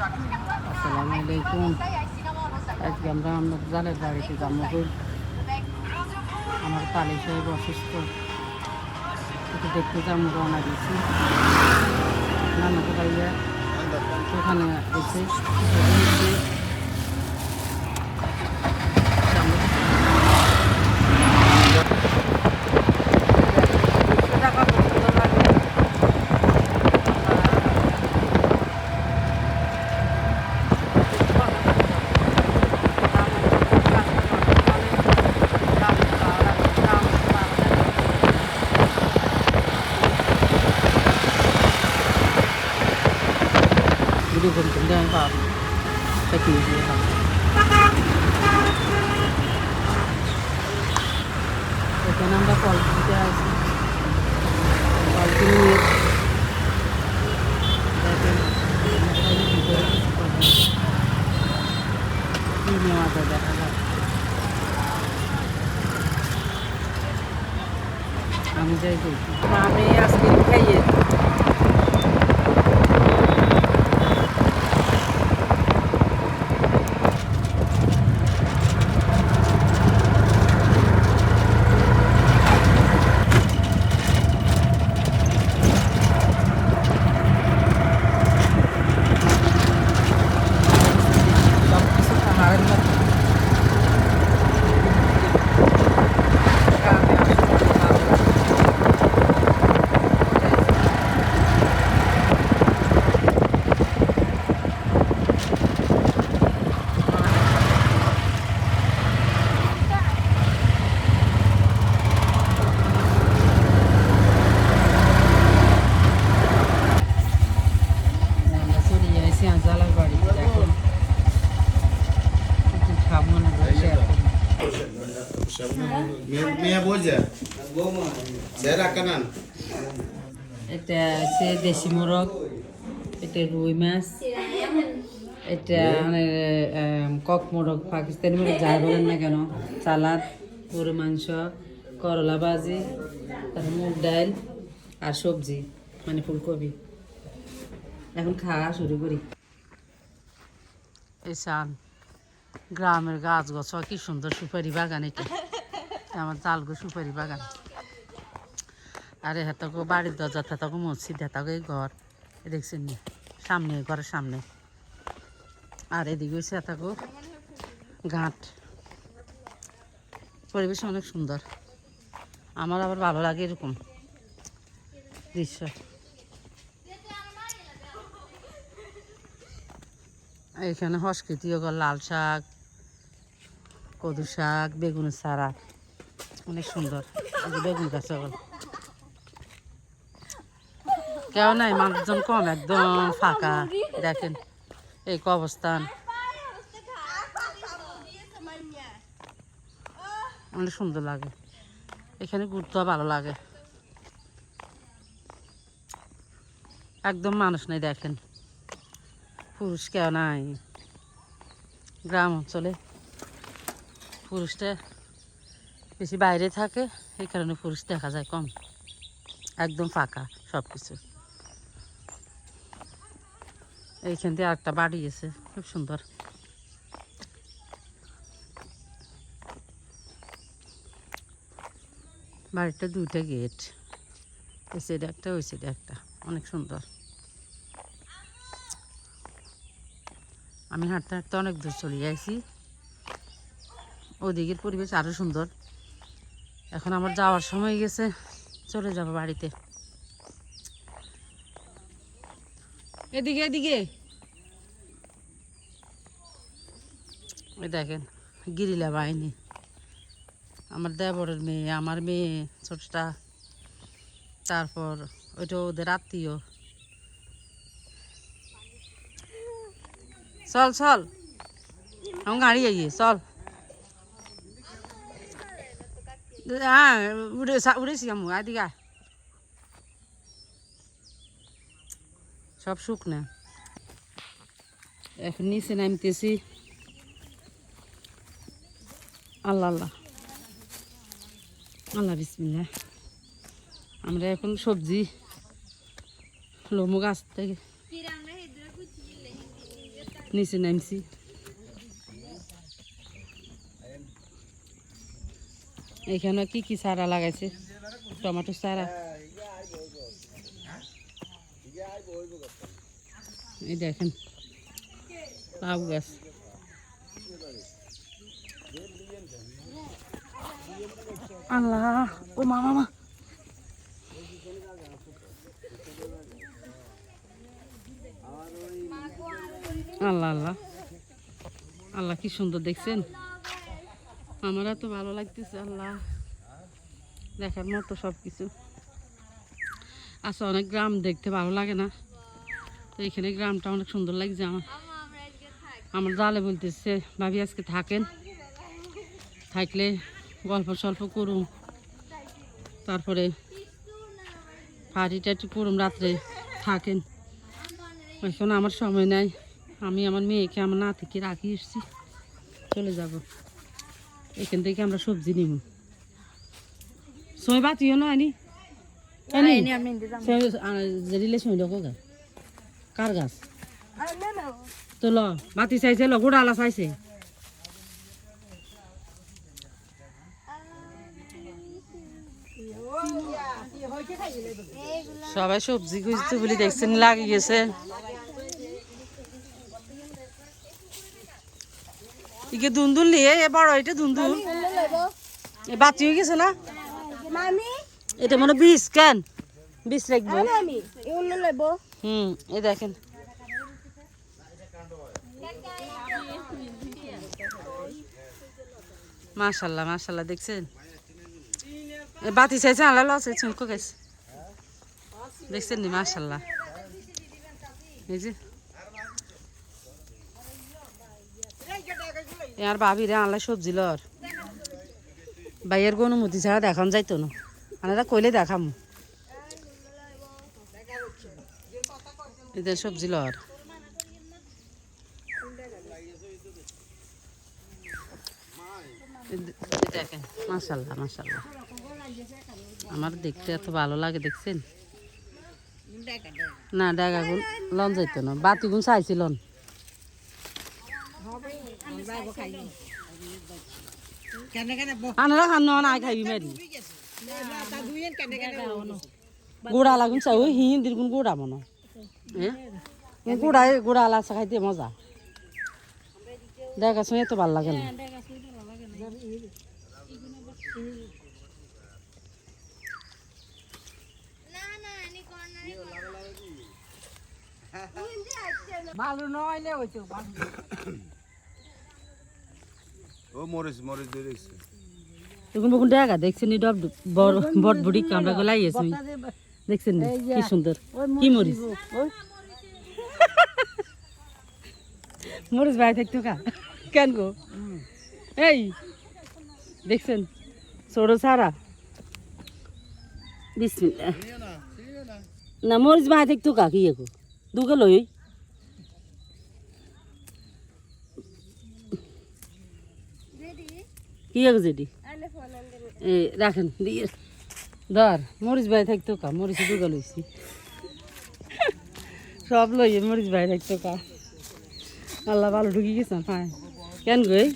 আসসালামু আলাইকুম। আজকে আমরা আমার জালের বাড়িতে যাব। আমার পালি সাহেব অসুস্থ। একটু দেখতে যাব, রওনা দিয়েছি নানাকে ভাইয়া ওখানে গেছে Jadi bentuk dia apa? Tapi dia apa? এখানে আমরা কল দিতে আসি কল কিনে নিয়ে দেখেন আমাদের ভিতরে কিছু কথা নেই। কি নেওয়া যায় দেখা যাক আমি যাই দেখি আমি আজকে খাইয়ে এটা মোরগ, এটা রুই মাছ, এটা মানে কক মোরগ, পাকিস্তানি মোরগ, যাই বলেন না কেন সালাদ গরু মাংস, করলা ভাজি, তারপর মুগ ডাল আর সবজি মানে ফুলকপি। এখন খাওয়া শুরু করি। এই গ্রামের গাছ গছ কি সুন্দর সুপারি বাগান এটা। আমার তালগো সুপারি বাগান। আরে হেতাকো বাড়ির দরজা থেতাকো মসজিদ হেতাকো ঘর। দেখছেন নি? সামনে ঘরের সামনে। আর এদিকে হচ্ছে হেতাকো ঘাট। পরিবেশ অনেক সুন্দর। আমার আবার ভালো লাগে এরকম দৃশ্য। এখানে হসকৃতিও লাল শাক, কদু শাক বেগুনের চারা। অনেক সুন্দর। বেগুন গাছ কেউ নাই, মানুষজন কম, একদম ফাঁকা। দেখেন, এই অবস্থান। অনেক সুন্দর লাগে। এখানে ঘুরতেও ভালো লাগে। একদম মানুষ নেই, দেখেন। পুরুষ কেউ নাই। গ্রাম অঞ্চলে পুরুষটা বেশি বাইরে থাকে, এই কারণে পুরুষ দেখা যায় কম। একদম ফাঁকা সব কিছু এইখান দিয়ে একটা বাড়ি আছে, খুব সুন্দর। বাড়িটা দুইটা গেট। এই সাইডে একটা, ওই সাইডে একটা। অনেক সুন্দর। আমি হাঁটতে হাঁটতে অনেক দূর চলে যাইছি ওদিকের পরিবেশ আরও সুন্দর। এখন আমার যাওয়ার সময় গেছে, চলে যাব বাড়িতে। এদিকে এদিকে। দেখেন, গিরিলা বাহিনী। আমার দেবরের মেয়ে, আমার মেয়ে, ছোটটা। তারপর ওইটা ওদের আত্মীয়। চল চল। আমার গাড়ি আইয়ে, চল। হ্যাঁ উড়ে উড়েছি আমি এদিকে আয়। সব শুকনা এখন নিচে নামতেছি। আল্লাহ আল্লাহ। আল্লাহ বিসমিল্লা আমরা এখন সবজি, লমু গাছ থেকে নিচে নামছি এখানে কি কি চারা লাগাইছে? টমেটো চারা। এই দেখেন, লাউ গাছ। আল্লাহ, ও মা। আল্লাহ আল্লাহ। আল্লাহ, কি সুন্দর দেখছেন? আমার এত ভালো লাগতেছে, আল্লাহ। দেখার মতো সব কিছু আচ্ছা অনেক গ্রাম দেখতে ভালো লাগে না। তো এখানে গ্রামটা অনেক সুন্দর লাগছে আমার। আমার জালে বলতেছে, ভাবি, আজকে থাকেন? থাকলে গল্প সল্প করুম তারপরে পার্টি টাটি করুম রাত্রে থাকেন। এখন আমার সময় নাই। আমি আমার মেয়েকে আমার নাতিকে রাখি এসছি। চলে যাব। এখান থেকে আমরা সবজি নিব সময় বাতিও না আনি? জেরিলে সময় লোক কার গাছ? তো ল বাতি চাইছে ল গোড়া আলা চাইছে সবাই সবজি খুঁজতে বলে দেখছেন লাগে ইকে দুন্দুল নিয়ে এ বড় এটা দুন্দুল। এ বাতি হয়ে গেছে না? মামি? এটা মনে বিষ কেন? বিষ রাখব। হুম এই দেখেন। মাশাল্লাহ মাশাল্লাহ দেখছেন? এ বাতি চাইছে আল্লাহ আছে চুমকো গেছে। দেখছেন নি মাশাল্লাহ? এই যে। আর ভাবি রে আনলাই সবজি লর। বাইয়ের কোনো অনুমতি ছাড়া দেখান যাইতো না। আনারা কইলে দেখাম। এদের সবজি লর। দেখেন, মাশাল্লাহ মাশাল্লাহ। আমার দেখতে এত ভালো লাগে, দেখছেন? না ডেগা গুণ লন যাইতো না। বাতি গুণ চাইছিলন। আনারা খান না খাইবি মারি গোড়া লাগুন চাই ওই হিন্দির গুণ গোড়া মনে গোড়া গোড়া আলা খাইতে মজা। দেখা শুনে তো ভালো লাগে না। ভালো নইলে হইতো ও মরিস মরিস দেখছি এখন বকুন দেখা দেখছেন ডব বট বুড়ি কামড়া গলাই আছে? দেখছেন? কি সুন্দর। কি মরিস মরিস ভাই থাকতো কা? কেন গো? এই দেখছেন? ছোট সারা। বিসমিল্লাহ। না মরিস ভাই থাকতো কা কি গো? দুকে লই কি যেটি এ, রাখেন, দিয়ে ধর, মরিচ ভাই থাকতো কা, মরিচ দুগা লইছি। সব লই মরিচ ভাই থাকতো কা। আল্লাহ ভালো ঢুকি গেছে হ্যাঁ। কেন গই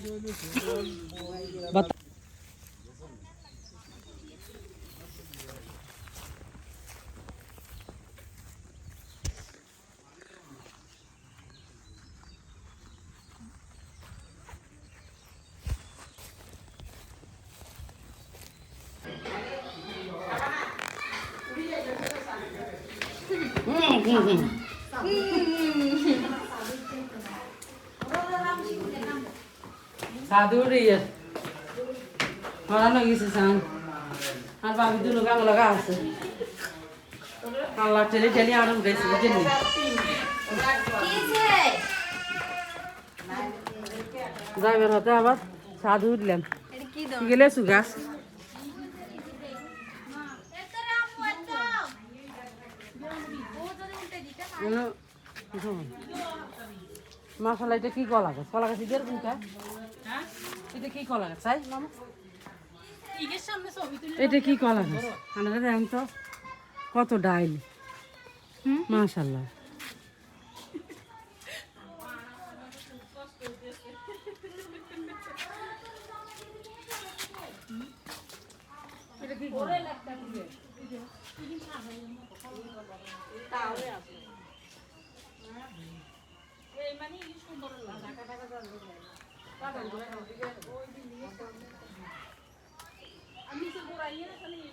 আর বাবি দুলো গাং লাগা আছে। আল্লাহ টেলি আরও উঠেছে বুঝেন যাইবার হতে আবার সাধু উঠলেন। গেলে সুগাছ মাসালা এটা কি কলা গাছ? কলা গাছ ইদের কোনটা? এটা কি কলা গাছ? চাই মামা। এটা কি কলা গাছ? আমরা দেখেন তো। কত ডাইল। মাশাল্লাহ। লাস্ট ভিডিও বিদায় দালে চলে গেছে